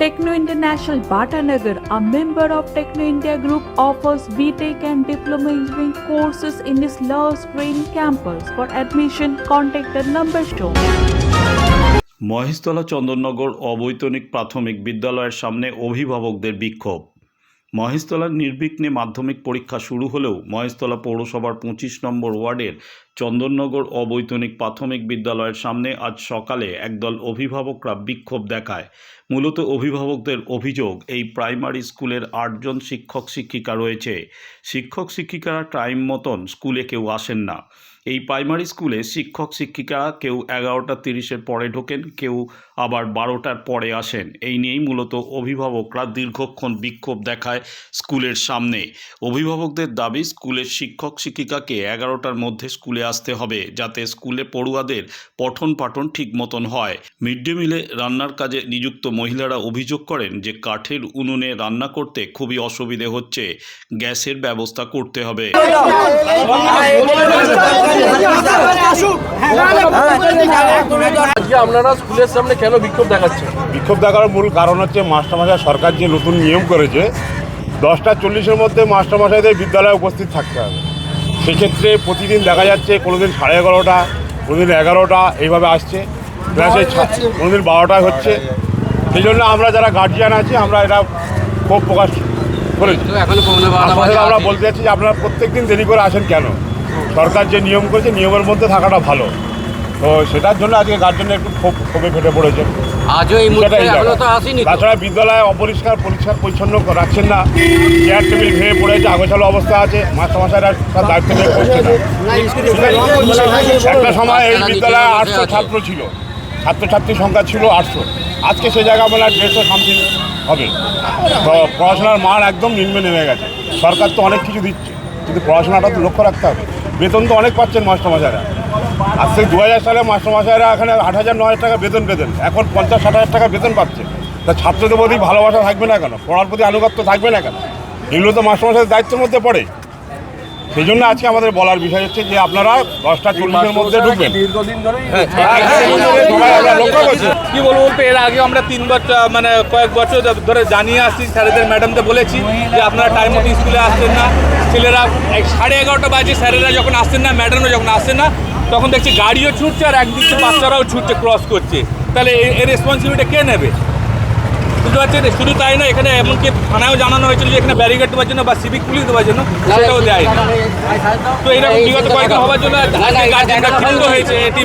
Techno International Bhatanagar, a member of Techno India Group, offers BTEC and Diploma Engineering courses in its Love Screen campus. For admission, contact the number shown. Maheshtala Chandannagar অবৈতনিক প্রাথমিক বিদ্যালয়ের সামনে অভিভাবকদের বিক্ষোভ মহেশতলার নির্বিঘ্নে মাধ্যমিক পরীক্ষা শুরু হলেও মহেশতলা পৌরসভার পঁচিশ নম্বর ওয়ার্ডের চন্দননগর অবৈতনিক প্রাথমিক বিদ্যালয়ের সামনে আজ সকালে একদল অভিভাবকরা বিক্ষোভ দেখায়। মূলত অভিভাবকদের অভিযোগ, এই প্রাইমারি স্কুলের আটজন শিক্ষক শিক্ষিকা রয়েছে। শিক্ষক শিক্ষিকারা টাইম মতন স্কুলে কেউ আসেন না। এই প্রাইমারি স্কুলে শিক্ষক শিক্ষিকারা কেউ এগারোটা তিরিশের পরে ঢোকেন কেউ আবার বারোটার পরে আসেন এই নিয়েই মূলত অভিভাবকরা দীর্ঘক্ষণ বিক্ষোভ দেখায় স্কুলের সামনে অভিভাবকদের দাবি স্কুলের শিক্ষক শিক্ষিকাকে এগারোটার মধ্যে স্কুলে আসতে হবে যাতে স্কুলে পড়ুয়াদের পঠন পাঠন ঠিক মতন হয় মিড ডে মিলে রান্নার কাজে নিযুক্ত মহিলারা অভিযোগ করেন যে কাঠের উনুনে রান্না করতে খুবই অসুবিধে হচ্ছে গ্যাসের ব্যবস্থা করতে হবে আপনারা স্কুলের সামনে কেন বিক্ষোভ দেখাচ্ছেন? বিক্ষোভ দেখার মূল কারণ হচ্ছে মাস্টারমশাই সরকার যে নতুন নিয়ম করেছে দশটা চল্লিশের মধ্যে মাস্টারমশাইদের বিদ্যালয়ে উপস্থিত থাকতে হবে। সেক্ষেত্রে প্রতিদিন দেখা যাচ্ছে কোনোদিন সাড়ে এগারোটা কোনোদিন এগারোটা এইভাবে আসছে। ক্লাসে কোনোদিন বারোটায় হচ্ছে। সেই জন্য আমরা যারা গার্জিয়ান আছি আমরা এটা ক্ষোভ প্রকাশ করেছি। আমরা বলতে চাচ্ছি যে আপনারা প্রত্যেক দিন দেরি করে আসেন কেন? সরকার যে নিয়ম করেছে নিয়মের মধ্যে থাকাটা ভালো। তো সেটার জন্য আজকে গার্জেনের একটু ক্ষোভ ক্ষোভে ফেটে পড়েছে আজও এই আসেনি তাছাড়া বিদ্যালয়ে অপরিষ্কার পরিষ্কার পরিচ্ছন্ন রাখছেন না। চেয়ার টেবিল ভেঙে পড়েছে আগোছালো অবস্থা আছে। মাস্টারমশাইরা তার দায়িত্ব নিয়ে করছে না। একটা সময় এই বিদ্যালয়ে আটশো ছাত্র ছিল। ছাত্রছাত্রীর সংখ্যা ছিল আটশো। আজকে সে জায়গা বলে দেড়শো সামথিং হবে। তো পড়াশোনার মান একদম নিম্নে নেমে গেছে। সরকার তো অনেক কিছু দিচ্ছে। কিন্তু পড়াশোনাটা তো লক্ষ্য রাখতে হবে। বেতন তো অনেক পাচ্ছেন মাস্টারমশাইরা। আজ থেকে দু হাজার সালে মাস্টারমশাইরা এখানে আট হাজার ন হাজার টাকা বেতন পেতেন। এখন পঞ্চাশ ষাট হাজার টাকা বেতন পাচ্ছে। তা ছাত্রদের প্রতি ভালোবাসা থাকবে না কেন? পড়ার প্রতি আনুগত্য থাকবে না কেন? এগুলো তো মাস্টারমশাইয়ের দায়িত্বের মধ্যে পড়ে। সেই জন্য আজকে আমাদের বলার বিষয় হচ্ছে যে আপনারা দশটা চল্লিশের মধ্যে ঢুকবেন। ধরেই সবাই আমরা কি বলব? বলতে এর আগে আমরা তিন বছর মানে কয়েক বছর ধরে জানিয়ে আসছি স্যারেদের ম্যাডামদের বলেছি যে আপনারা টাইম মতো স্কুলে আসছেন না। ছেলেরা সাড়ে এগারোটা বাজে স্যারেরা যখন আসছেন না, ম্যাডামরা যখন আসছেন না, তখন দেখছি গাড়িও ছুটছে আর একদিক বাচ্চারাও ছুটছে ক্রস করছে। তাহলে এর রেসপন্সিবিলিটি কে নেবে? বুঝতে পারছেন? শুধু তাই না এখানে এমনকি থানায়ও জানানো হয়েছিল যে এখানে ব্যারিকেড দেওয়ার জন্য বা সিভিক পুলিশ দেওয়ার জন্য সেটাও দেয় না। তো এরকম বিগত কয়েকদিন হওয়ার জন্য আজকে গার্জেনরা হয়েছে এটি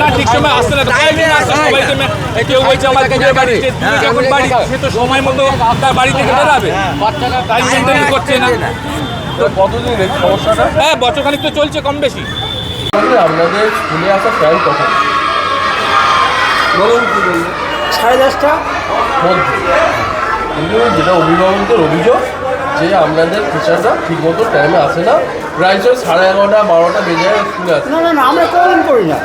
না ঠিক সময় আসছে না তো কয়েকদিন আসছে সবাই কেউ বলছে আমার দূরে বাড়ি সে যখন বাড়ি সে তো সময় মতো তার বাড়ি থেকে বেরাবে। টাইম মেনটেন করছে না। কতদিন সমস্যাটা? হ্যাঁ বছরখানিক তো চলছে কম বেশি। আপনাদের স্কুলে আসা টাইম কখন বলুন কি বলুন সাড়ে দশটা? মধ্যে। কিন্তু যেটা অভিভাবকদের অভিযোগ যে আপনাদের টিচাররা ঠিকমতো টাইমে আসে না। প্রায়শই সাড়ে এগারোটা বারোটা বেজে যায় স্কুলে আসে না না না আমরা কোনোদিন করি না।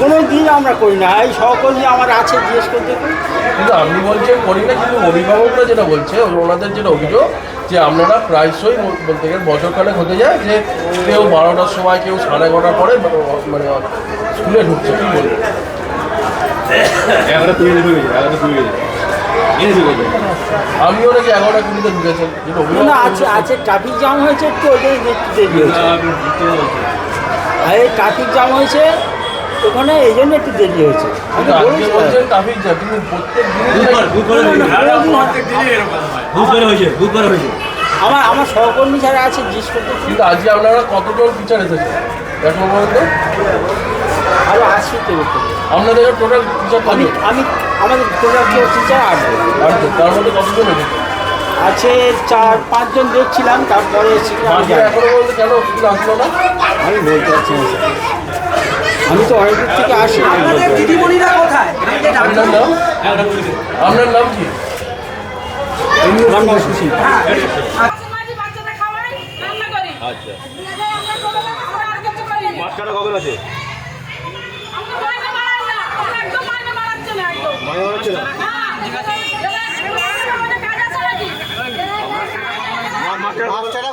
কোনো দিন আমরা করি না। এই সহকর্মী আমার আছে জিজ্ঞেস করতে কিন্তু আপনি বলছেন করি না কিন্তু অভিভাবকরা যেটা বলছে ওনাদের যেটা অভিযোগ যে আপনারা প্রায়শই বলতে গেলে বছরখানেক হতে যায় যে কেউ বারোটার সময় কেউ সাড়ে এগারোটার পরে মানে স্কুলে ঢুকছে। কী বলবেন? এগারোটা কুড়িতে ঢুকেছেন না না আছে আছে ট্রাফিক জ্যাম হয়েছে একটু ওই জন্য দেরি হয়েছে আর ট্রাফিক জ্যাম হয়েছে ওখানে এই জন্য একটু দেরি হয়েছে আমি ট্রাফিক জ্যাম কিন্তু প্রত্যেক দিন আমার আমার সহকর্মী যারা আছে জিজ্ঞেস করতে কিন্তু আজকে আপনারা কতজন টিচার এসেছেন? এখন পর্যন্ত আরও আসি তো আপনাদের টোটাল টিচার আমি আমি আমাদের টোটাল টিচার আটজন আটজন তার মধ্যে কতজন এসেছে আছে চার পাঁচজন দেখছিলাম তারপরে আমি বলতে পারছি না আমি তো অনেক দূর থেকে আসি। পারছি না। আপনার নাম? আপনার নাম কি? নাম সুশীল। মাঝে বাচ্চাটা খাওয়াই রান্না করি আচ্ছা কখন আছে?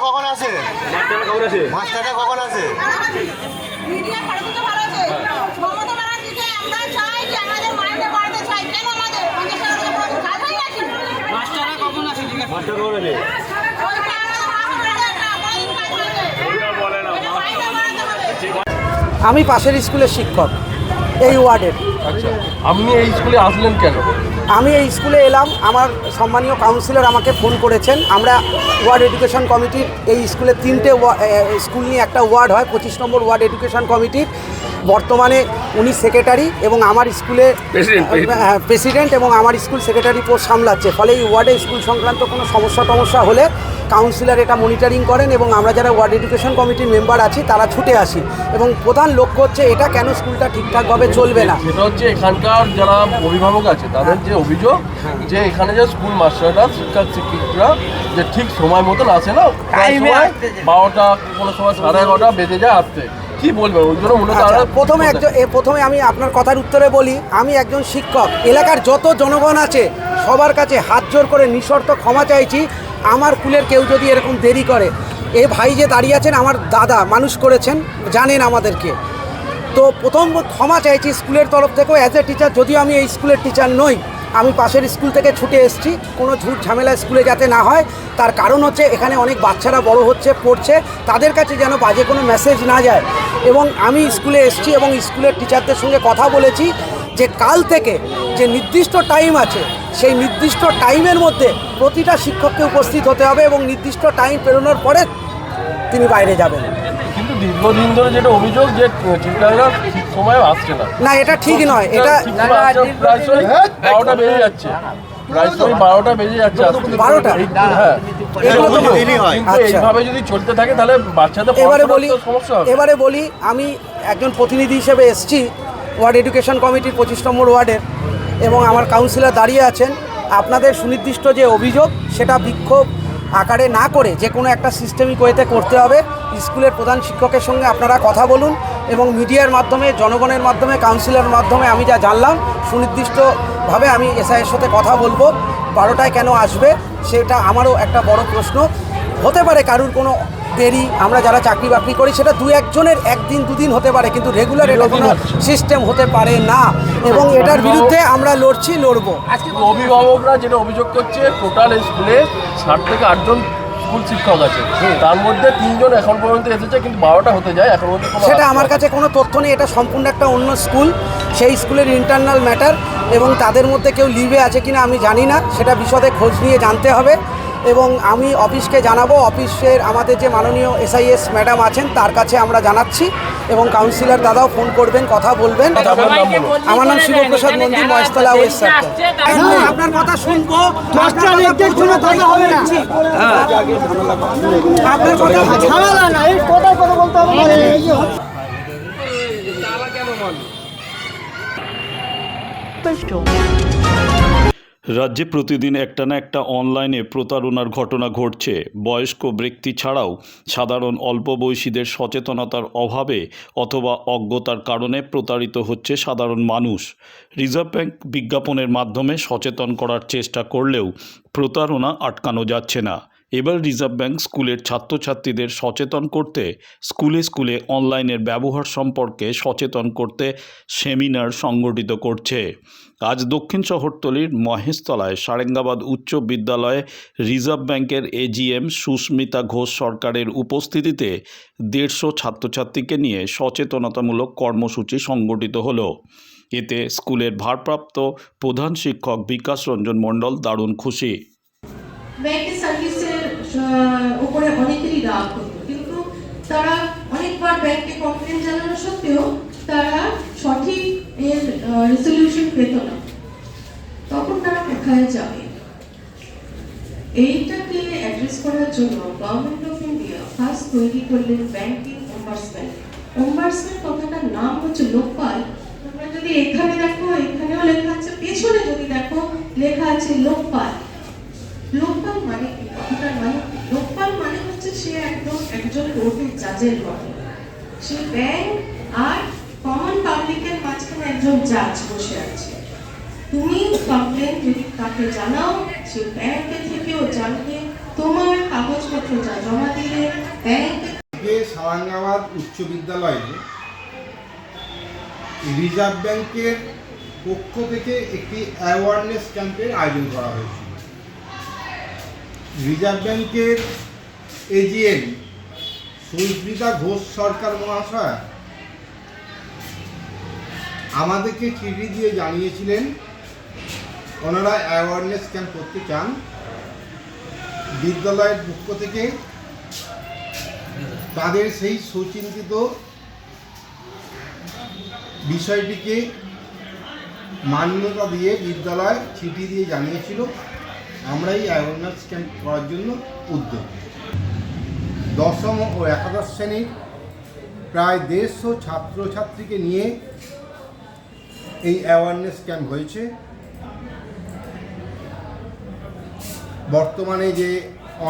কখন আছে? কখন আছে? আমি পাশের স্কুলের শিক্ষক। এই ওয়ার্ডের। আচ্ছা আপনি এই স্কুলে আসলেন কেন? আমি এই স্কুলে এলাম আমার সম্মানীয় কাউন্সিলর আমাকে ফোন করেছেন। আমরা ওয়ার্ড এডুকেশন কমিটির এই স্কুলে তিনটে স্কুল নিয়ে একটা ওয়ার্ড হয় পঁচিশ নম্বর ওয়ার্ড এডুকেশন কমিটির। বর্তমানে উনি সেক্রেটারি এবং আমার স্কুলে হ্যাঁ, প্রেসিডেন্ট এবং আমার স্কুল সেক্রেটারি পোস্ট সামলাচ্ছে। ফলে এই ওয়ার্ডে স্কুল সংক্রান্ত কোনো সমস্যা টমস্যা হলে কাউন্সিলর এটা মনিটরিং করেন এবং আমরা যারা ওয়ার্ড এডুকেশন কমিটির মেম্বার আছি তারা ছুটে আসি। এবং প্রধান লক্ষ্য হচ্ছে এটা কেন স্কুলটা ঠিকঠাকভাবে চলবে না। সেটা হচ্ছে এখানকার যারা অভিভাবক আছে তাদের যে অভিযোগ যে এখানে যে স্কুল মাস্টাররা শিক্ষক শিক্ষিকরা যে ঠিক সময় মতন আসে না বারোটা কোনো সময় সাড়ে এগারোটা বেজে যায় আসতে। কি বলবেন ওই জন্য মূলত আচ্ছা, আমরা- প্রথমে একজন এ প্রথমে আমি আপনার কথার উত্তরে বলি আমি একজন শিক্ষক। এলাকার যত জনগণ আছে সবার কাছে হাত জোর করে নিঃশর্ত ক্ষমা চাইছি। আমার কুলের কেউ যদি এরকম দেরি করে এ ভাই যে দাঁড়িয়ে আছেন আমার দাদা মানুষ করেছেন জানেন আমাদেরকে। তো প্রথম ক্ষমা চাইছি স্কুলের তরফ থেকেও অ্যাজ এ টিচার যদিও আমি এই স্কুলের টিচার নই। আমি পাশের স্কুল থেকে ছুটে এসেছি। কোনো ঝুট ঝামেলা স্কুলে যাতে না হয়। তার কারণ হচ্ছে এখানে অনেক বাচ্চারা বড় হচ্ছে, পড়ছে। তাদের কাছে যেন বাজে কোনো মেসেজ না যায়। এবং আমি স্কুলে এসেছি এবং স্কুলের টিচারদের সঙ্গে কথা বলেছি যে কাল থেকে যে নির্দিষ্ট টাইম আছে, সেই নির্দিষ্ট টাইমের মধ্যে প্রতিটা শিক্ষককে উপস্থিত হতে হবে এবং নির্দিষ্ট টাইম পেরোনোর পরে তিনি বাইরে যাবেন। দীর্ঘদিন ধরে যেটা অভিযোগ যে টিচাররা ঠিক সময় আসছে না। না এটা ঠিক নয় এটা প্রায়শই বারোটা বেজে যাচ্ছে। প্রায়শই বারোটা বেজে যাচ্ছে। 12টা? হ্যাঁ। আচ্ছা। এইভাবে যদি চলতে থাকে তাহলে বাচ্চাদের এবারে বলি তো সমস্যা হবে। এবারে বলি আমি একজন প্রতিনিধি হিসেবে এসছি ওয়ার্ড এডুকেশন কমিটির পঁচিশ নম্বর ওয়ার্ডের এবং আমার কাউন্সিলর দাঁড়িয়ে আছেন। আপনাদের সুনির্দিষ্ট যে অভিযোগ সেটা বিক্ষোভ আকারে না করে যে কোনো একটা সিস্টেমিক ওয়েতে করতে হবে। স্কুলের প্রধান শিক্ষকের সঙ্গে আপনারা কথা বলুন এবং মিডিয়ার মাধ্যমে, জনগণের মাধ্যমে কাউন্সিলের মাধ্যমে আমি যা জানলাম, সুনির্দিষ্টভাবে আমি এসআইয়ের সাথে কথা বলব। বারোটায় কেন আসবে, সেটা আমারও একটা বড় প্রশ্ন। হতে পারে কারুর কোনো দেরি আমরা যারা চাকরি বাকরি করি সেটা দু একজনের একদিন দুদিন হতে পারে কিন্তু রেগুলার এটা কোনো সিস্টেম হতে পারে। না। এবং এটার বিরুদ্ধে আমরা লড়ছি লড়বো। অভিভাবকরা যেটা অভিযোগ করছে টোটাল স্কুলে ষাট থেকে আটজন স্কুল শিক্ষক আছে। তার মধ্যে তিনজন এখন পর্যন্ত এসেছে কিন্তু বারোটা হতে যায় এখন পর্যন্ত সেটা আমার কাছে কোনো তথ্য নেই এটা সম্পূর্ণ একটা অন্য স্কুল সেই স্কুলের ইন্টারনাল ম্যাটার এবং তাদের মধ্যে কেউ লিভে আছে কিনা আমি জানি না সেটা বিশদে খোঁজ নিয়ে জানতে হবে। এবং আমি অফিসকে জানাব অফিসের আমাদের যে মাননীয় এসআইএস ম্যাডাম আছেন তার কাছে আমরা জানাচ্ছি এবং কাউন্সিলর দাদাও ফোন করবেন কথা বলবেন। আমার নাম শিবপ্রসাদ মন্দির মহেশতলা ওয়েস্ট আপনার কথা শুনব দশটা লেকচার শুনে কথা হবে না আপনার কথা ঝামেলা না এই কথা কথা বলতে হবে না। রাজ্যে প্রতিদিন একটা না একটা অনলাইনে প্রতারণার ঘটনা ঘটছে। বয়স্ক ব্যক্তি ছাড়াও সাধারণ অল্প বয়সীদের সচেতনতার অভাবে অথবা অজ্ঞতার কারণে প্রতারিত হচ্ছে সাধারণ মানুষ। রিজার্ভ ব্যাংক বিজ্ঞাপনের মাধ্যমে সচেতন করার চেষ্টা করলেও প্রতারণা আটকানো যাচ্ছে না। এবার রিজার্ভ ব্যাংক স্কুলের ছাত্রছাত্রীদের সচেতন করতে, স্কুলে স্কুলে অনলাইনের ব্যবহার সম্পর্কে সচেতন করতে সেমিনার সংগঠিত করছে। আজ দক্ষিণ শহরতলির মহেশতলায় সারেঙ্গাবাদ উচ্চ বিদ্যালয়ে রিজার্ভ ব্যাংকের এজিএম সুস্মিতা ঘোষ সরকারের উপস্থিতিতে দেড়শো ছাত্রছাত্রীকে নিয়ে সচেতনতামূলক কর্মসূচি সংগঠিত হলো। এতে স্কুলের ভারপ্রাপ্ত প্রধান শিক্ষক বিকাশ রঞ্জন মণ্ডল দারুণ খুশি। উপরে অনেকেরই রাগ কিন্তু তারা অনেকবার ব্যাংকে কমপ্লেন জানানো সত্ত্বেও তারা সঠিক এর রেজলিউশন পেত না। তখন তারা যাবে? এইটাকে অ্যাড্রেস করার জন্য গভর্নমেন্ট অফ ইন্ডিয়া ফার্স্ট তৈরি করলেন ব্যাংকিং ওম্বার্সম্যান ওম্বার্সম্যান কথাটার নাম হচ্ছে লোকপাল। তোমরা যদি এখানে দেখো, এখানেও লেখা আছে, পেছনে যদি দেখো, লেখা আছে লোকপাল। লোকপাল মানে কথাটার মানে লোকপাল মানে হচ্ছে সে একদম একজন কোর্টের জাজের মতো সে ব্যাংক আর কমন পাবলিকের মাঝখানে একজন জাজ বসে আছে। তুমি কমপ্লেন যদি তাকে জানাও, সে ব্যাংকে থেকেও জানবে তোমার কাগজপত্র যা জমা দিলে ব্যাংক সারাঙ্গাবাদ উচ্চ বিদ্যালয়ে রিজার্ভ ব্যাংকের পক্ষ থেকে একটি অ্যাওয়ারনেস ক্যাম্পের আয়োজন করা হয়েছিল রিজার্ভ ব্যাংকের এজিএম, সুস্মিতা ঘোষ সরকার মহাশয়, আমাদেরকে চিঠি দিয়ে জানিয়েছিলেন, ওনারা অ্যাওয়ারনেস ক্যাম্প করতে চান, বিদ্যালয়ের পক্ষ থেকে। তাদের সেই সুচিন্তিত বিষয়টিকে মান্যতা দিয়ে বিদ্যালয় চিঠি দিয়ে জানিয়েছিল। আমরা এই অ্যাওয়ারনেস ক্যাম্প করার জন্য উদ্যোগ। দশম ও একাদশ শ্রেণির প্রায় দেড়শো ছাত্রছাত্রীকে নিয়ে এই অ্যাওয়ারনেস ক্যাম্প হয়েছে। বর্তমানে যে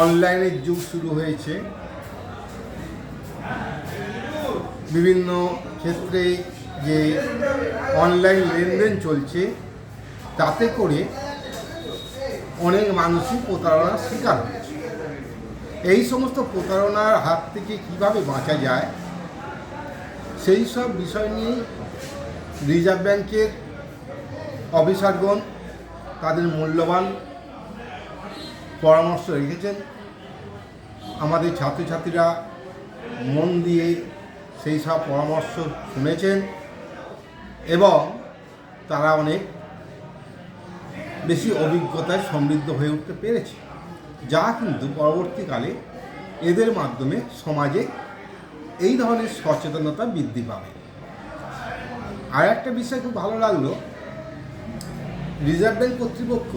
অনলাইনের যুগ শুরু হয়েছে, বিভিন্ন ক্ষেত্রে যে অনলাইন লেনদেন চলছে, তাতে করে অনেক মানুষই প্রতারণার শিকার হচ্ছে এই সমস্ত প্রতারণার হাত থেকে কীভাবে বাঁচা যায়, সেই সব বিষয় নিয়েই রিজার্ভ ব্যাংকের অফিসারগণ তাদের মূল্যবান পরামর্শ রেখেছেন। আমাদের ছাত্রছাত্রীরা মন দিয়ে সেই সব পরামর্শ শুনেছেন এবং তারা অনেক বেশি অভিজ্ঞতায় সমৃদ্ধ হয়ে উঠতে পেরেছে। যা কিন্তু পরবর্তীকালে এদের মাধ্যমে সমাজে এই ধরনের সচেতনতা বৃদ্ধি পাবে। আর একটা বিষয় খুব ভালো লাগল, রিজার্ভ ব্যাংক কর্তৃপক্ষ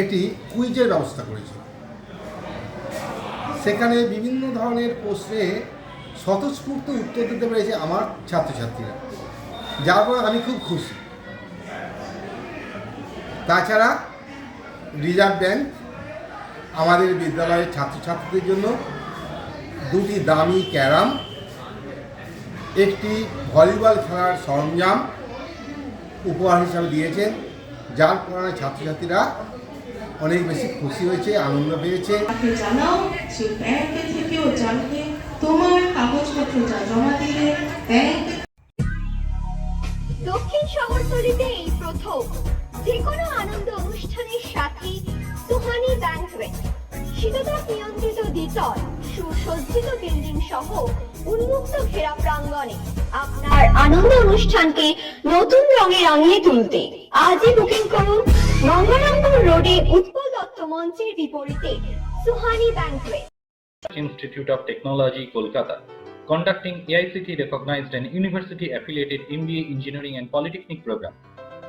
এটি কুইজের ব্যবস্থা করেছে। সেখানে বিভিন্ন ধরনের প্রশ্নে স্বতঃস্ফূর্ত উত্তর দিতে পেরেছে আমার ছাত্রছাত্রীরা। যার ফলে আমি খুব খুশি। তাছাড়া রিজার্ভ ব্যাংক আমাদের বিদ্যালয়ের ছাত্রছাত্রীদের জন্য দুটি দামি ক্যারাম একটি ভলিবল খেলার সরঞ্জাম উপহার হিসাবে দিয়েছেন যার কারণে ছাত্রছাত্রীরা অনেক বেশি খুশি হয়েছে আনন্দ পেয়েছে। জানাও যে ব্যাংকে থেকেও জানবে তোমার কাগজপত্র যা জমা দিলে ব্যাংক দক্ষিণ শহরতলিতে এই প্রথম। যে কোনো আনন্দ অনুষ্ঠানের সাথে সুহানি ব্যাংকুয়েট শীততাপ নিয়ন্ত্রিত দ্বিতল সুসজ্জিত বিল্ডিং সহ উন্মুক্ত ঘেরা প্রাঙ্গণে আপনার আনন্দ অনুষ্ঠানকে নতুন রঙে রাঙিয়ে তুলতে আজই বুকিং করুন গঙ্গারামপুর রোডে উৎপল দত্ত মঞ্চের বিপরীতে Suhani banquet Institute of Technology, Kolkata, conducting AICT recognized and university affiliated MBA Engineering and Polytechnic program.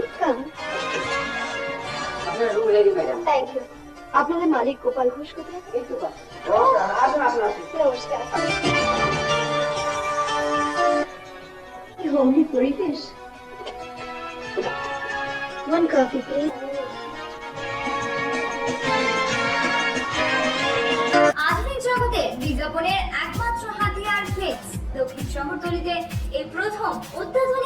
BBIT thank you আপনাদের মালিক গোপাল ঘোষ কোথায়? নমস্কার। হোমলি পরিবেশ? ওয়ান কফি প্লিজ আধুনিক জগতে বিজ্ঞাপনের একমাত্র হাতিয়ার ফ্লেক্স দক্ষিণ শহরতলিতে এই প্রথম অত্যাধুনিক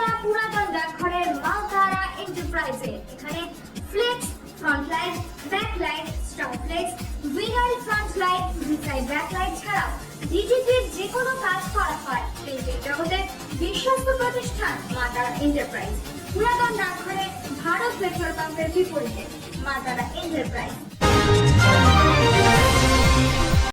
মহাশতলা পুরাতন ডাকঘরের মালতারা এন্টারপ্রাইজে এখানে flex front light back light stop flex vinyl front light beside back light ছাড়াও ডিজিটির যে কোনো কাজ করা হয়। প্রিন্টিং জগতে বিশ্বস্ত প্রতিষ্ঠান মাতারা এন্টারপ্রাইজ পুরাতন ডাকঘরে ভারত পেট্রোল পাম্পের বিপরীতে মাতারা এন্টারপ্রাইজ